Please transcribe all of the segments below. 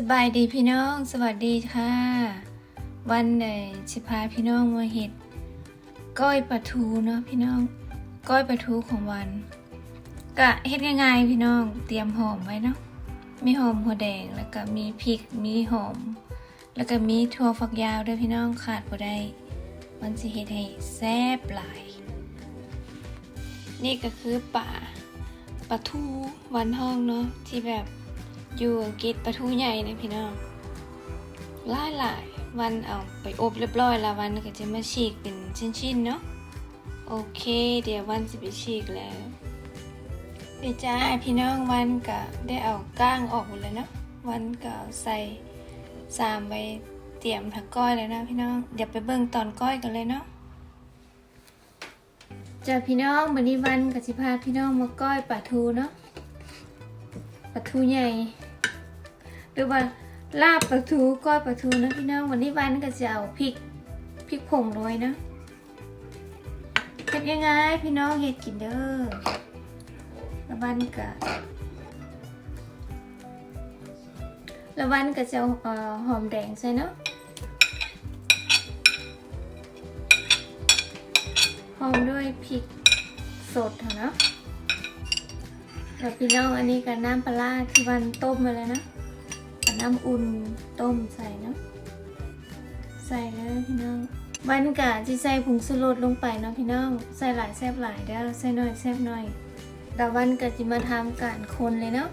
สบายดีพี่น้อง สวัสดีค่ะ วันไหนชิพาพี่น้องมาเห็ดก้อยปลาทูเนาะพี่น้อง ก้อยปลาทูของวันกะเฮ็ดง่ายๆพี่น้องเตรียมหอมไว้เนาะมีหอมหัวแดงแล้วก็มีพริกมีหอม แล้วก็มีถั่วฝักยาวด้วยพี่น้องขาดบ่ได้มันสิเฮ็ดให้แซ่บหลาย นี่ก็คือป่าปลาทูวันห้องเนาะที่แบบ อยู่อังกฤษปลาทูใหญ่นะพี่น้องหลายหลายวันเอาไปอบเรียบร้อยแล้ววันก็จะมาฉีกเป็นชิ้นๆเนาะโอเค เดี๋ยววันจะไปฉีกแล้วพี่จ้าพี่น้องวันก็ได้เอาก้างออกหมดเลยเนาะวันก็ใส่สามไว้เตรียมถักก้อยแล้วนะพี่น้องเดี๋ยวไปเบิ่งตอนก้อยกันเลยเนาะจ้าพี่น้องวันนี้วันกับสิพาพี่น้องมาก้อยปลาทูเนาะปลาทูใหญ่ หรือว่าลาบปลาทูก้อยปลาทูนะพี่น้องวันนี้วันก็จะเอาพริกพริกผงโรยนะเฮ็ดยังไงพี่น้องเฮ็ดกินเด้อแล้ววันก็แล้ววันก็จะเอาหอมแดงใส่เนาะหอมด้วยพริกสดเนาะแล้วพี่น้องอันนี้กับน้ำปลาที่วันต้มมาแล้วนะ น้ำอุ่นต้มใส่เนาะใส่เลยพี่น้องวันกะที่ใส่ผงสุรสลงไปเนาะพี่น้อง ใส่หลายแซ่บหลายเด้อใส่น้อยแซ่บน้อยดาวันกะจะมาทำการคนเลยเนาะ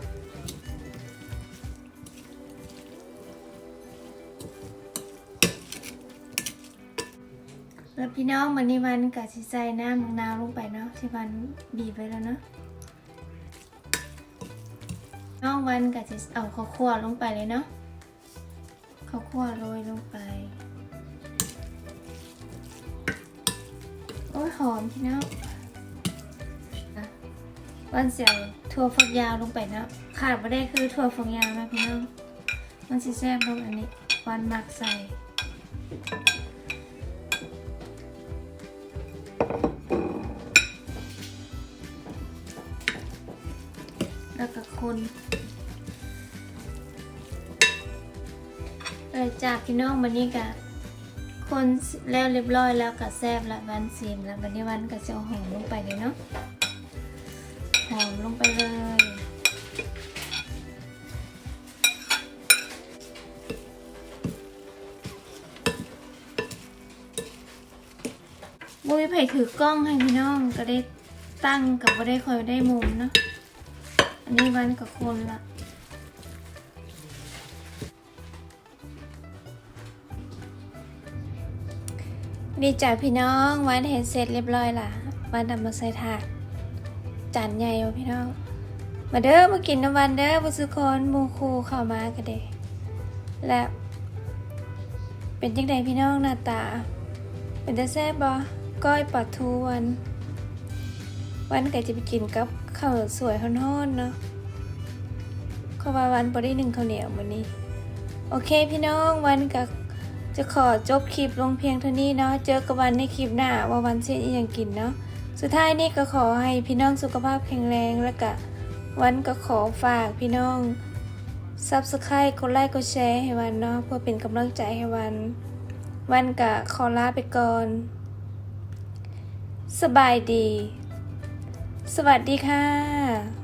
แล้วพี่น้องมันนี่วันกับสิใส่น้ำมะนาวลงไปเนาะที่วันบีบไว้แล้วเนาะ น้องวันกับสิเอาข้าวคั่วลงไปเลยเนาะข้าวคั่วโรยลงไป โอ้ยหอมพี่น้องอะวันเสียวถั่วฝักยาวลงไปเนาะขาดไม่ได้คือถั่วฝักยาวนะพี่น้องมันสิแซ่บลงอันนี้วันหมักใส่ แล้วก็คนเลยจากพี่น้องวันนี้กะคนแล้วเรียบร้อยแล้วก็แซบละวันซีมล้ววันนี้วันก็จะเอาหอมลงไปเลยเนาะหอมลงไปเลยบุ้ยไผ่ถือกล้องให้พี่น้องก็ได้ตั้งกับก็ได้คอยได้มุมเนาะ นนี้วันกับคนละดีจ้ะพี่น้องวันเห็นเสร็จเรียบร้อยล่ะวันนำมาใส่ถาดจานใหญ่วะพี่น้อง มาเด้อมากินน้ำวันเด้อบุสุคนมูคูเข้ามากันเด้และเป็นจังไดพี่น้องหน้าตา เป็นตาแซ่บบ่ก้อยปลาทูวัน วันก็จะไปกินกับ ข้าวสวยฮ้อนๆเนาะข้าวาวันบ่ได้หนึ่งข้าวเหนียววันนี้ โอเคพี่น้องวันก็จะขอจบคลิปลงเพียงเท่านี้เนาะเจอกันวันในคลิปหน้าว่าวันเช่นอีหยังกินเนาะสุดท้ายนี้ก็ขอให้พี่น้องสุขภาพแข็งแรงแล้วก็วันก็ขอฝากพี่น้อง Subscribe กดไลค์กดแชร์ให้วันเนาะเพื่อเป็นกำลังใจให้วัน วันก็ขอลาไปก่อน สบายดี สวัสดีค่ะ